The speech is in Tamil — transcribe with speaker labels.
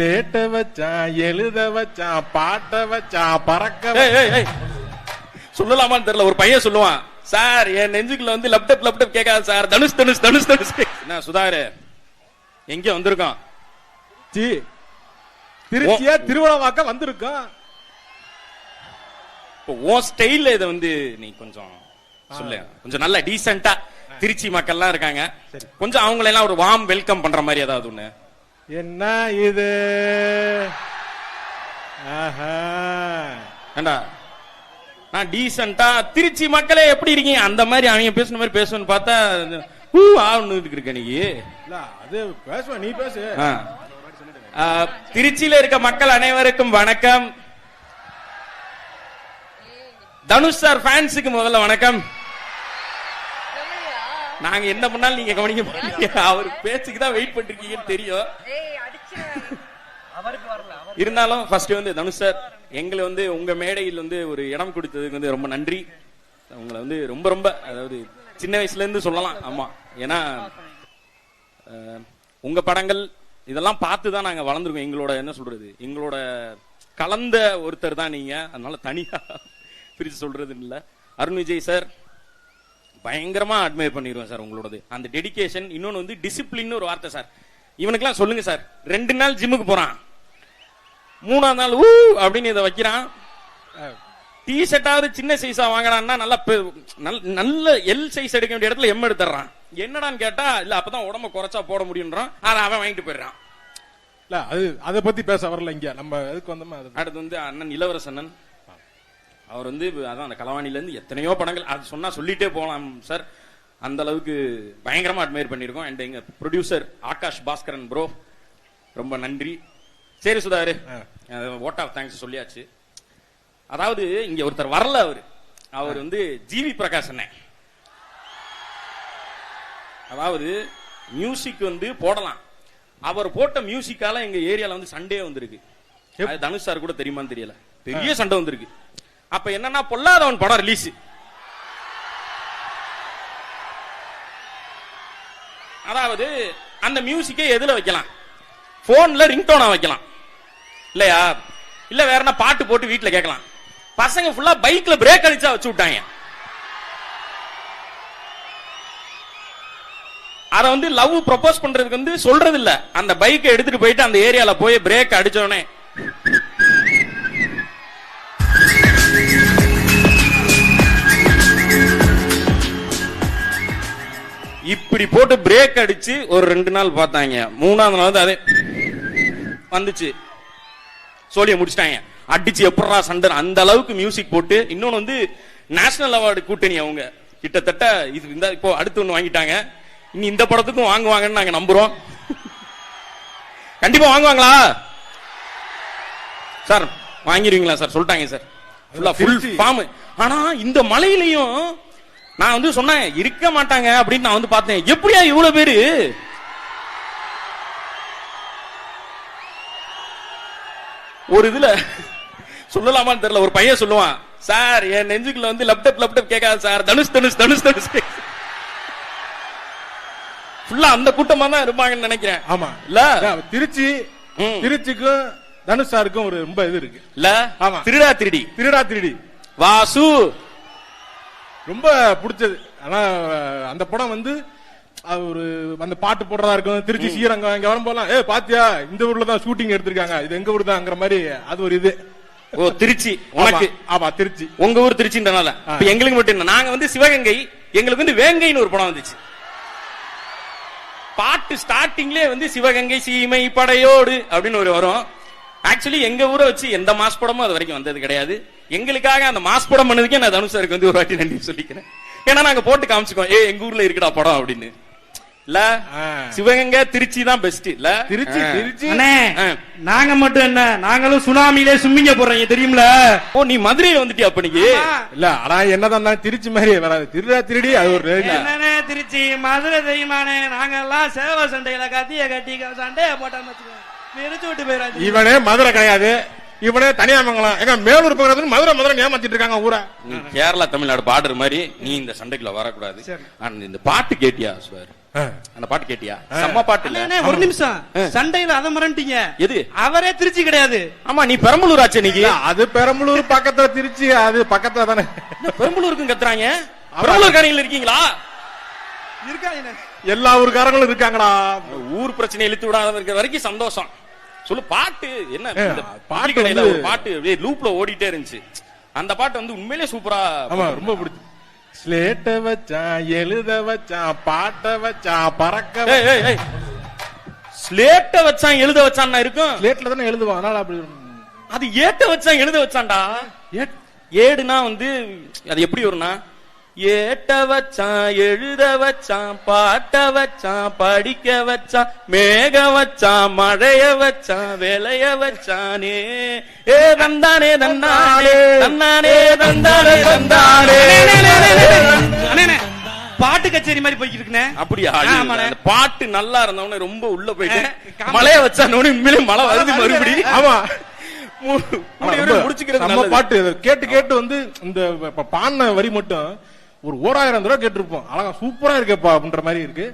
Speaker 1: பேட்ட வச்சான் எழுத வச்சான் பாட்ட வச்சான் பறக்க.
Speaker 2: சொல்லலாமான்னு தெரியல. ஒரு பையன் சொல்லுவான் சார் என் நெஞ்சுக்குள்ள வந்து லேப்டாப் லேப்டாப் கேட்காது சார். தனுஷ் தனுஷ் தனுஷ் தனுஷ். என்ன சுதாகர் எங்க வந்திருக்கோம்
Speaker 1: வச்சு திருச்சியா திருவிழாவாக்க வந்திருக்கோம்
Speaker 2: இப்போ உன் ஸ்டைல்ல இதை வந்து நீ கொஞ்சம் சொல்லு. கொஞ்சம் நல்ல டீசெண்டா திருச்சி மக்கள்லாம் இருக்காங்க. கொஞ்சம் அவங்கள எல்லாம் ஒரு வார்ம் வெல்கம் பண்ற மாதிரி ஏதாவது ஒண்ணு?
Speaker 1: என்ன இது? ஆஹா.
Speaker 2: ஏண்டா? நான் டீசெண்டா திருச்சி மக்களே எப்படி இருக்கீங்க? அந்த மாதிரி அவங்க பேசுன மாதிரி பேசுவேன்னு பார்த்தா ஊ ஆன்னு இருக்க நீ.
Speaker 1: அது பேசுவேன் நீ பேசு.
Speaker 2: திருச்சியில இருக்க மக்கள் அனைவருக்கும் வணக்கம். தனுஷ் சார் ஃபேன்ஸுக்கு முதல்ல வணக்கம். நாங்க என்ன பண்ணாலும் நீங்க கவனிக்க மாட்டீங்க. அவர் பேச்சுக்கு தான் வெயிட் பண்ணிருக்கீங்கன்னு தெரியும்.
Speaker 3: ஏய் அடிச்சு
Speaker 2: இருந்தாலும் ஃபர்ஸ்ட் வந்து தனுஷ் சார் எங்களை வந்து உங்க மேடையில் வந்து ஒரு இடம் கொடுத்ததுக்கு வந்து ரொம்ப நன்றி. உங்களை வந்து ரொம்ப ரொம்ப அதாவது சின்ன வயசுல இருந்து சொல்லலாம். ஆமா. ஏன்னா உங்க படங்கள் இதெல்லாம் பார்த்து தான் நாங்க வளர்ந்துருக்கோம். எங்களோட என்ன சொல்றது? எங்களோட கலந்த ஒருத்தர் தான் நீங்க. அதனால தனியா பிரிச்சு சொல்றது இல்ல. அருண் விஜய் சார் பயங்கரமா அட்மையர் பண்ணிடுவேன் சார் உங்களோடது. அந்த டெடிகேஷன் இன்னொன்னு வந்து டிசிப்ளின் ஒரு வார்த்தை சார். இவனுக்கெல்லாம் சொல்லுங்க சார். ரெண்டு நாள் ஜிம்முக்கு போறான். மூணாவது நாள் ஊ அப்படின்னு இதை வைக்கிறான். டி ஷர்ட்டாவது சின்ன சைஸா வாங்குறான்னா நல்லா நல்ல- எல் சைஸ் எடுக்க வேண்டிய இடத்துல எம் எடுத்துறான் என்னடான்னு கேட்டா இல்ல அப்பதான் உடம்ப குறைச்சா போட முடியும்ன்றான். அதை அவன் வாங்கிட்டு போயிடுறான்.
Speaker 1: இல்ல அது அத பத்தி பேச வரல இங்க. நம்ம எதுக்கு வந்தோமோ
Speaker 2: அடுத்து வந்து அண்ணன் இளவரசண்ணன் அவர் வந்து அதான் அந்த களவாணில இருந்து எத்தனையோ படங்கள் அது சொன்னா சொல்லிட்டே போகலாம் சார். அந்த அளவுக்கு பயங்கரமா அட்மையர் பண்ணியிருக்கோம். அண்ட் எங்க ப்ரொடியூசர் ஆகாஷ் பாஸ்கரன் ப்ரோ ரொம்ப நன்றி. சரி சுதாரு ஓட் ஆஃப் தேங்க்ஸ் சொல்லியாச்சு. அதாவது இங்க ஒருத்தர் வரல அவரு. அவர் வந்து ஜிவி பிரகாஷ் அண்ணன். அதாவது மியூசிக் வந்து போடலாம். அவர் போட்ட மியூசிக்கால எங்க ஏரியால வந்து சண்டே வந்திருக்கு. தனுஷ் சார் கூட தெரியுமான்னு தெரியல. பெரிய சண்டை வந்திருக்கு. அப்ப என்னன்னா பொல்லாதவன் படம் ரிலீஸ் அதாவது அந்த மியூசிக்கை எதுல வைக்கலாம்? போன்ல ரிங்டோனா வைக்கலாம். இல்லையா? இல்ல வேற என்ன பாட்டு போட்டு வீட்டுல கேட்கலாம். பசங்க ஃபுல்லா பைக்ல பிரேக் அடிச்சா வச்சு விட்டாங்க. அத வந்து லவ் ப்ரொபோஸ் பண்றதுக்கு வந்து சொல்றது இல்ல அந்த பைக்கை எடுத்துட்டு போயிட்டு அந்த ஏரியால போய் பிரேக் அடிச்ச இப்படி போட்டு பிரேக் அடிச்சு ஒரு ரெண்டு நாள் பார்த்தாங்க. மூணாவது நாள் அதே வந்துச்சு. சோழிய முடிச்சிட்டாங்க. அடிச்சு எப்படா சண்டை? அந்த அளவுக்கு மியூசிக் போட்டு இன்னொன்னு வந்து நேஷனல் அவார்டு கூட்டணி அவங்க. கிட்டத்தட்ட இது இந்த இப்போ அடுத்து ஒண்ணு வாங்கிட்டாங்க. இனி இந்த படத்துக்கும் வாங்குவாங்கன்னு நாங்க நம்புறோம். கண்டிப்பா வாங்குவாங்களா? சார் வாங்கிருவீங்களா சார்? சொல்லிட்டாங்க சார். ஃபுல். ஃபார்ம் ஆனா இந்த மலையிலையும் நான் வந்து சொன்னேன் இருக்க மாட்டாங்க அப்படின்னு நான் வந்து பார்த்தேன். எப்படியா இவ்வளவு பேரு? ஒரு இதுல சொல்லலாமான்னு தெரியல ஒரு பையன் சொல்லுவான் சார் என் நெஞ்சுக்குள்ள வந்து லேப்டாப் லேப்டாப் கேட்காது சார். தனுஷ் தனுஷ் தனுஷ் தனுஷ். ஃபுல்லா அந்த கூட்டமா தான் இருப்பாங்கன்னு நினைக்கிறேன்.
Speaker 1: ஆமா.
Speaker 2: இல்ல?
Speaker 1: திருச்சி. திருச்சிக்கும் தனுஷ் சாருக்கும் ஒரு ரொம்ப இது இருக்கு.
Speaker 2: இல்ல?
Speaker 1: ஆமா.
Speaker 2: திருடா திருடி.
Speaker 1: திருடா திருடி.
Speaker 2: வாசு.
Speaker 1: ரொம்ப பிடிச்சது. ஆனா அந்த படம் வந்து ஒரு அந்த பாட்டு போடுறதா இருக்கும் திருச்சி ஸ்ரீரங்கம் இங்க வரும்போதெல்லாம் ஏ பாத்தியா? இந்த ஊர்ல தான் ஷூட்டிங் எடுத்திருக்காங்க. இது எங்க ஊர் தான்ங்கிற மாதிரி அது ஒரு இது.
Speaker 2: ஓ திருச்சி. உனக்கு?
Speaker 1: ஆமா, திருச்சி.
Speaker 2: உங்க ஊர் திருச்சின்றனால. எங்களுக்கு மட்டும் என்ன நாங்க வந்து சிவகங்கை எங்களுக்கு வந்து வேங்கைன்னு ஒரு படம் வந்துச்சு. பாட்டு ஸ்டார்டிங்லயே வந்து சிவகங்கை சீமை படையோடு அப்படின்னு ஒரு வரும். ஆக்சுவலி எங்க ஊரை வச்சு எந்த மாஸ் படமும் அது வரைக்கும் வந்தது கிடையாது. எங்களுக்காக அந்த மாஸ் படம் பண்ணதுக்கே நான் தனுஷ் சாருக்கு வந்து ஒரு வாட்டி நன்றி சொல்லிக்கிறேன். ஏன்னா நாங்க போட்டு காமிச்சுக்கோம் ஏ எங்க ஊர்ல இருக்குடா படம் அப்படின்னு. இல்ல. சிவகங்கை திருச்சி தான் பெஸ்ட் இல்ல?
Speaker 1: திருச்சி. திருச்சி.
Speaker 4: நாங்க மட்டும் என்ன நாங்களும் சுனாமிலே சும்மிங்க போறீங்க தெரியும்ல?
Speaker 2: ஓ நீ மதுரையில வந்துட்டியா அப்ப நீ?
Speaker 1: இல்ல ஆனா என்னதான் திருச்சி மாதிரி வராது. திருடா திருடி அது ஒரு
Speaker 4: திருச்சி மதுரை தெரியுமாண்ணே? நாங்க எல்லாம் சேவை சண்டையில கத்திய கட்டி சண்டைய போட்டோம்னு வச்சுக்கோங்க.
Speaker 1: இவனே மதுரை கிடையாது. இவனே தனியாமங்கலம் எங்க மேலூர் பக்கத்துல மதுரை மதுரை ஏமாத்திட்டு இருக்காங்க ஊரை.
Speaker 2: நீ கேரளா தமிழ்நாடு பாடுற மாதிரி நீ இந்த சண்டைக்குள்ள வரக்கூடாது.
Speaker 4: சரி.
Speaker 2: ஆனா இந்த பாட்டு கேட்டியா சார் அந்த பாட்டு கேட்டியா? செம்ம பாட்டு
Speaker 4: ஒரு நிமிஷம். சண்டையில அதை மறந்துட்டீங்க.
Speaker 2: எது?
Speaker 4: அவரே திருச்சி கிடையாது.
Speaker 2: ஆமா நீ பெரம்பலூர் ஆச்சு
Speaker 1: இல்ல, அது பெரம்பலூர் பக்கத்துல திருச்சி அது பக்கத்துல தானே.
Speaker 2: பெரம்பலூருக்கும் கத்துறாங்க? பெரம்பலூர் காரங்க இருக்கீங்களா?
Speaker 4: இருக்காங்க
Speaker 1: எல்லா ஊருக்காரங்களும் இருக்காங்கடா.
Speaker 2: ஊர் பிரச்சனை இழுத்து விடாத இருக்கிற வரைக்கும் சந்தோஷம். சொல்லு பாட்டு என்ன
Speaker 1: பாட்டு
Speaker 2: பாட்டு கடையில
Speaker 1: வந்து-
Speaker 2: ஒரு பாட்டு அப்படியே லூப்ல ஓடிட்டே இருந்துச்சு. அந்த பாட்டு வந்து உண்மையிலேயே சூப்பரா
Speaker 1: ரொம்ப பிடிச்சி. ஸ்லேட்ட வச்சான் எழுத வச்சான் பாட்ட வச்சான் பறக்க.
Speaker 2: ஸ்லேட்ட வச்சான் எழுத வச்சான் இருக்கும்.
Speaker 1: ஸ்லேட்ல தானே எழுதுவான். அதனால அப்படி
Speaker 2: அது ஏட்ட வச்சான் எழுத வச்சான்டா.
Speaker 1: ஏட்-
Speaker 2: ஏடுனா வந்து அது எப்படி வரும்னா ஏட்ட வச்சான் எழுத வச்சான் பாட்ட வச்சான் படிக்க வச்சான் மேக வச்சான் மழைய வச்சான் விளைய வச்சானே ஏ தந்தானே தந்தானே தந்தானே தந்தானே தந்தானே
Speaker 4: பாட்டு கச்சேரி மாதிரி போய்கிட்டு இருக்குண்ணே.
Speaker 2: அப்படியா? பாட்டு நல்லா இருந்தவனே ரொம்ப உள்ள போயிட்டு
Speaker 4: ஆ, காமெடி.
Speaker 2: மழைய வச்சானோன்னு உண்மையிலே மழை வருது மறுபடியும்
Speaker 1: ஆமா.
Speaker 2: முடிச்சுக்கிறது
Speaker 1: நம்ம. பாட்டு. கேட்டு கேட்டு வந்து இந்த பாடின வரி மட்டும் ஒரு ஓராயிரம் தடவை கேட்டிருப்போம். அழகா சூப்பரா இருக்கேப்பா அப்படின்ற மாதிரி இருக்கு.